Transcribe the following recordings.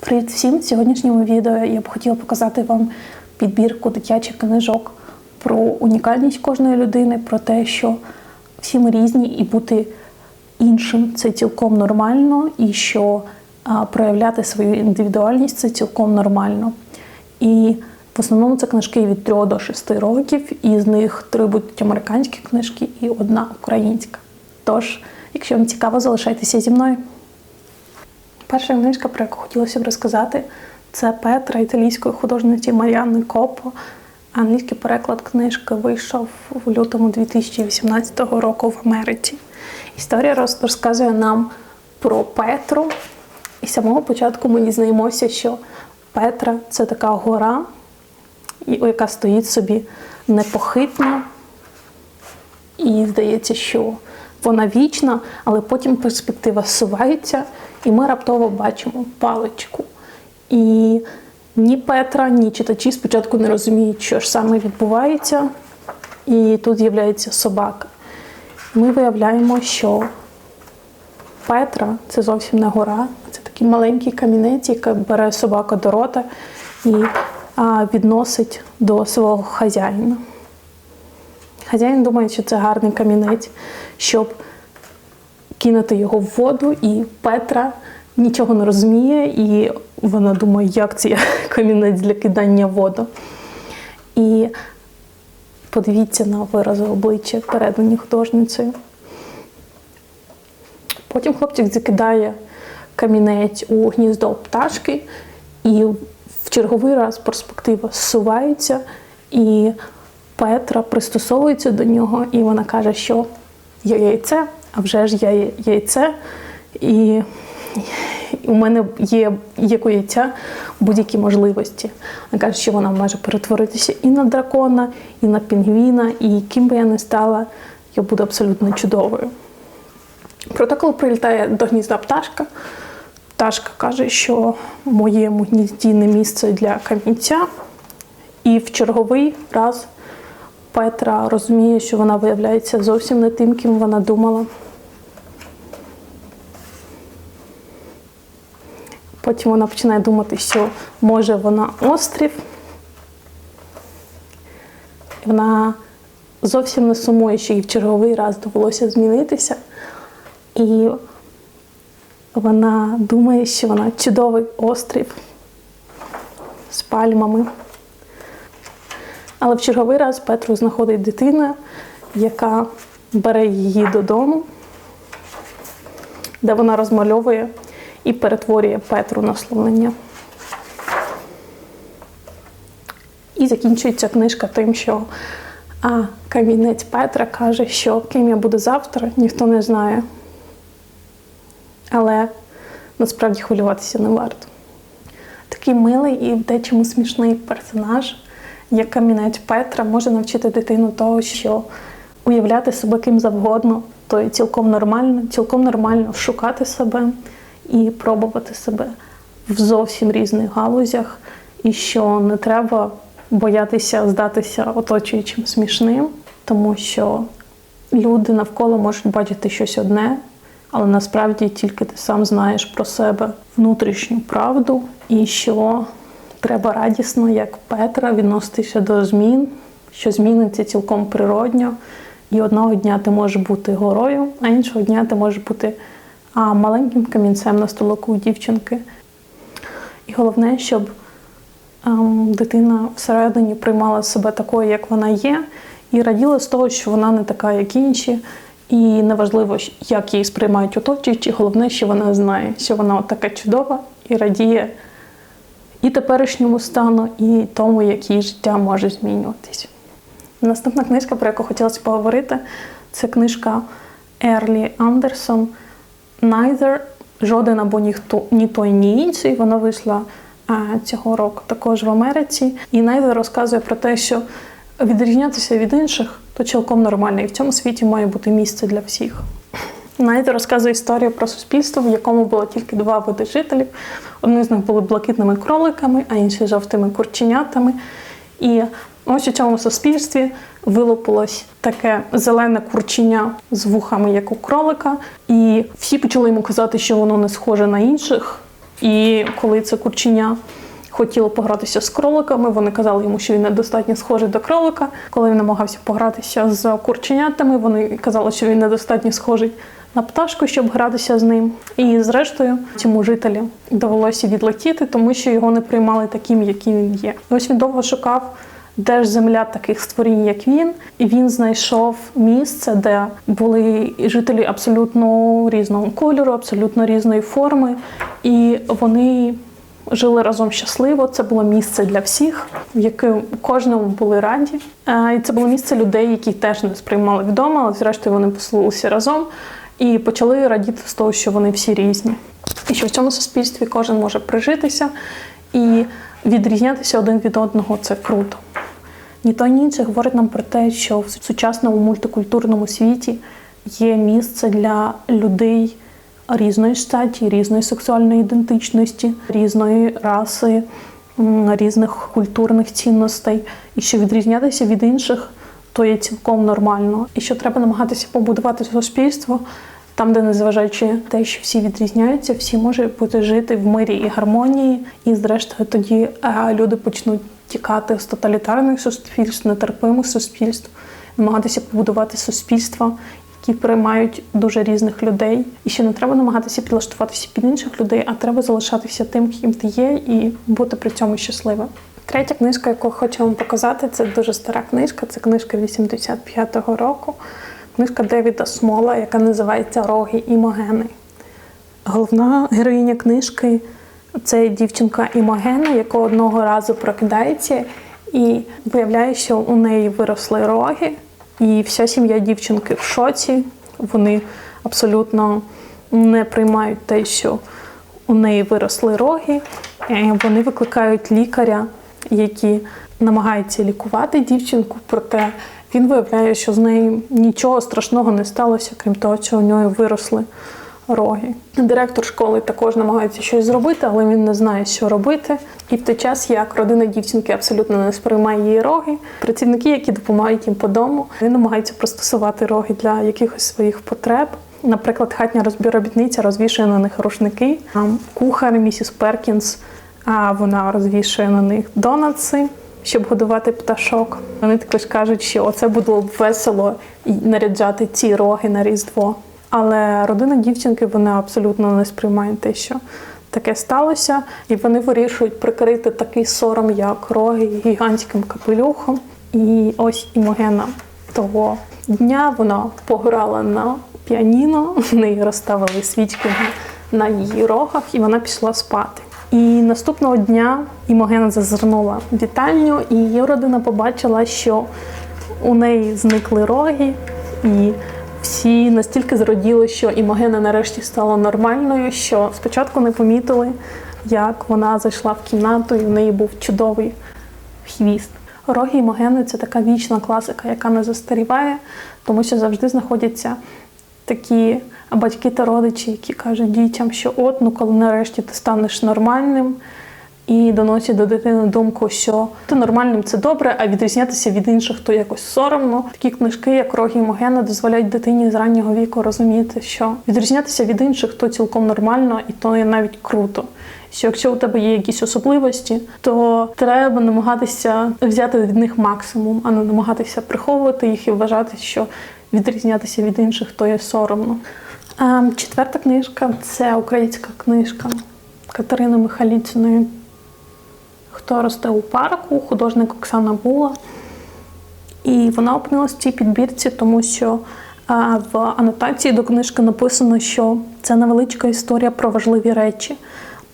Привіт всім! В сьогоднішньому відео я б хотіла показати вам підбірку дитячих книжок про унікальність кожної людини, про те, що всі ми різні і бути іншим це цілком нормально, і що проявляти свою індивідуальність це цілком нормально. І в основному це книжки від 3 до 6 років, і з них три будуть американські книжки і одна українська. Тож, якщо вам цікаво, залишайтеся зі мною. Перша книжка, про яку хотілося б розказати, це Петра італійської художниці Маріанни Копо. Англійський переклад книжки вийшов в лютому 2018 року в Америці. Історія розказує нам про Петру. І з самого початку ми дізнаємося, що Петра це така гора, яка стоїть собі непохитно, і здається, що вона вічна, але потім перспектива зсувається, і ми раптово бачимо паличку. І ні Петра, ні читачі спочатку не розуміють, що ж саме відбувається, і тут з'являється собака. Ми виявляємо, що Петра це зовсім не гора, це такий маленький камінець, який бере собака до рота і відносить до свого хазяїна. Хазяїн думає, що це гарний камінець, щоб кинути його в воду, і Петра нічого не розуміє, і вона думає, як це камінець для кидання в воду. І подивіться на вирази обличчя, передані художницею. Потім хлопчик закидає камінець у гніздо пташки, і в черговий раз перспектива зсувається, і Петра пристосовується до нього, і вона каже, що я яйце, а вже ж я яйце, і у мене є як у яйця будь-які можливості. Вона каже, що вона може перетворитися і на дракона, і на пінгвіна, і ким би я не стала, я буду абсолютно чудовою. Проте, коли прилітає до гнізда пташка, пташка каже, що в моєму гнізді не місце для камінця. І в черговий раз Петра розуміє, що вона виявляється зовсім не тим, ким вона думала. Потім вона починає думати, що може вона острів. Вона зовсім не сумує, що їй в черговий раз довелося змінитися. І вона думає, що вона чудовий острів з пальмами. Але в черговий раз Петру знаходить дитина, яка бере її додому, де вона розмальовує і перетворює Петру на слонення. І закінчується книжка тим, що а, камінець Петра каже, що ким я буду завтра, ніхто не знає. Але насправді хвилюватися не варто. Такий милий і в дечому смішний персонаж, як камінець Петра, може навчити дитину того, що уявляти себе ким завгодно, то цілком нормально, цілком нормально шукати себе і пробувати себе в зовсім різних галузях, і що не треба боятися здатися оточуючим смішним, тому що люди навколо можуть бачити щось одне, але насправді тільки ти сам знаєш про себе внутрішню правду, і що треба радісно, як Петра, відноситися до змін, що зміниться цілком природньо, і одного дня ти можеш бути горою, а іншого дня ти можеш бути а, маленьким камінцем на столоку у дівчинки. І головне, щоб ем, дитина всередині приймала себе такою, як вона є, і раділа з того, що вона не така, як інші. І неважливо, як її сприймають оточуючі, головне, що вона знає, що вона така чудова і радіє і теперішньому стану, і тому, як її життя може змінюватись. Наступна книжка, про яку хотілося поговорити, це книжка Ерлі Андерсон Neither, жоден або ніхто ні той, ні інший. Вона вийшла а, цього року також в Америці. І Neither розказує про те, що відрізнятися від інших то цілком нормально, і в цьому світі має бути місце для всіх. Neither розказує історію про суспільство, в якому було тільки два види жителів. Одні з них були блакитними кроликами, а інші жовтими курченятами. І ось у цьому суспільстві вилупилось таке зелене курченя з вухами, як у кролика, і всі почали йому казати, що воно не схоже на інших. І коли це курченя хотіло погратися з кроликами, вони казали йому, що він недостатньо схожий до кролика. Коли він намагався погратися з курченятами, вони казали, що він недостатньо схожий на пташку, щоб гратися з ним. І зрештою цьому жителі довелося відлетіти, тому що його не приймали таким, яким він є. Ось він довго шукав. Де ж земля таких створінь, як він, і він знайшов місце, де були жителі абсолютно різного кольору, абсолютно різної форми, і вони жили разом щасливо. Це було місце для всіх, в якому кожному були раді. Е, І це було місце людей, які теж не сприймали вдома, але зрештою вони поселилися разом і почали радіти з того, що вони всі різні, і що в цьому суспільстві кожен може прижитися і відрізнятися один від одного це круто. Ні то ні інше говорить нам про те, що в сучасному мультикультурному світі є місце для людей різної статі, різної сексуальної ідентичності, різної раси, різних культурних цінностей, і що відрізнятися від інших то є цілком нормально, і що треба намагатися побудувати суспільство. Там, де незважаючи те, що всі відрізняються, всі можуть бути жити в мирі і гармонії, і зрештою тоді е, люди почнуть тікати з тоталітарних суспільств, нетерпимих суспільств, намагатися побудувати суспільства, які приймають дуже різних людей. І ще не треба намагатися підлаштуватися під інших людей, а треба залишатися тим, ким ти є, і бути при цьому щасливим. Третя книжка, яку хочу вам показати, це дуже стара книжка. Це книжка 85-го року. Книжка Девіда Смола, яка називається Роги і Могени. Головна героїня книжки це дівчинка Імогена, яка одного разу прокидається і виявляє, що у неї виросли роги, і вся сім'я дівчинки в шоці. Вони абсолютно не приймають те, що у неї виросли роги. Е, Вони викликають лікаря, який намагається лікувати дівчинку, проте він виявляє, що з нею нічого страшного не сталося, крім того, що у нього виросли роги. Директор школи також намагається щось зробити, але він не знає, що робити. І в той час, як родина дівчинки абсолютно не сприймає її роги, працівники, які допомагають їм по дому, вони намагаються пристосувати роги для якихось своїх потреб. Наприклад, хатня розбіробітниця розвішує на них рушники. Кухар місіс Перкінс, а вона розвішує на них донатси, щоб годувати пташок. Вони також кажуть, що оце було б весело наряджати ці роги на Різдво. Але родина дівчинки вона абсолютно не сприймає те, що таке сталося, і вони вирішують прикрити такий сором, як роги гігантським капелюхом. І ось імогена того дня вона пограла на піаніно, в неї розставили свічки на її рогах, і вона пішла спати. І наступного дня Імогена зазирнула вітальню, і її родина побачила, що у неї зникли роги, і всі настільки зраділи, що Імогена нарешті стала нормальною, що спочатку не помітили, як вона зайшла в кімнату, і в неї був чудовий хвіст. Роги Імогени це така вічна класика, яка не застаріває, тому що завжди знаходяться такі батьки та родичі, які кажуть дітям, що от, ну коли нарешті ти станеш нормальним, і доносять до дитини думку, що ти нормальним це добре, а відрізнятися від інших то якось соромно. Такі книжки, як Рогі Могена, дозволяють дитині з раннього віку розуміти, що відрізнятися від інших то цілком нормально, і то є навіть круто. Що якщо у тебе є якісь особливості, то треба намагатися взяти від них максимум, а не намагатися приховувати їх і вважати, що відрізнятися від інших то є соромно. Ем, Четверта книжка це українська книжка Катерини Михаліціної Хто росте у парку, художник Оксана Була. І вона опинилась в цій підбірці, тому що в анотації до книжки написано, що це невеличка історія про важливі речі,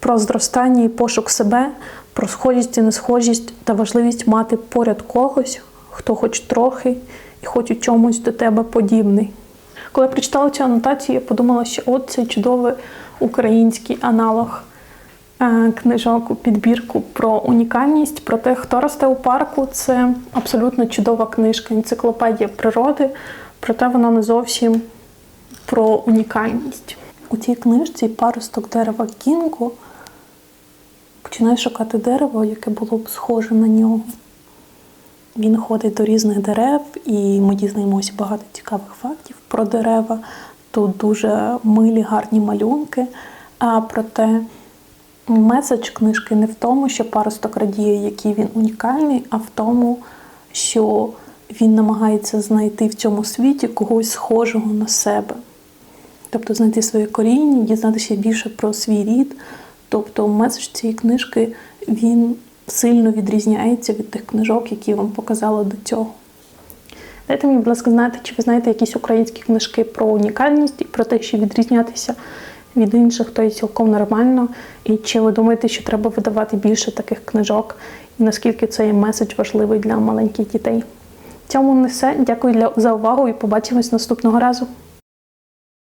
про зростання і пошук себе, про схожість і несхожість та важливість мати поряд когось, хто хоч трохи і хоч у чомусь до тебе подібний. Коли я прочитала цю анотацію, я подумала, що от цей чудовий український аналог книжок у підбірку про унікальність, про те, хто росте у парку. Це абсолютно чудова книжка, енциклопедія природи, проте вона не зовсім про унікальність. У цій книжці паросток дерева кінго починає шукати дерево, яке було б схоже на нього. Він ходить до різних дерев, і ми дізнаємося багато цікавих фактів про дерева. Тут дуже милі, гарні малюнки. А проте Меседж книжки не в тому, що паросток радіє, який він унікальний, а в тому, що він намагається знайти в цьому світі когось схожого на себе. Тобто знайти своє коріння, дізнатися більше про свій рід. Тобто меседж цієї книжки він сильно відрізняється від тих книжок, які я вам показала до цього. Дайте мені, будь ласка, знати, чи ви знаєте якісь українські книжки про унікальність і про те, що відрізнятися від інших, то є цілком нормально. І чи ви думаєте, що треба видавати більше таких книжок, і наскільки цей меседж важливий для маленьких дітей? В цьому не все. Дякую за увагу і побачимось наступного разу.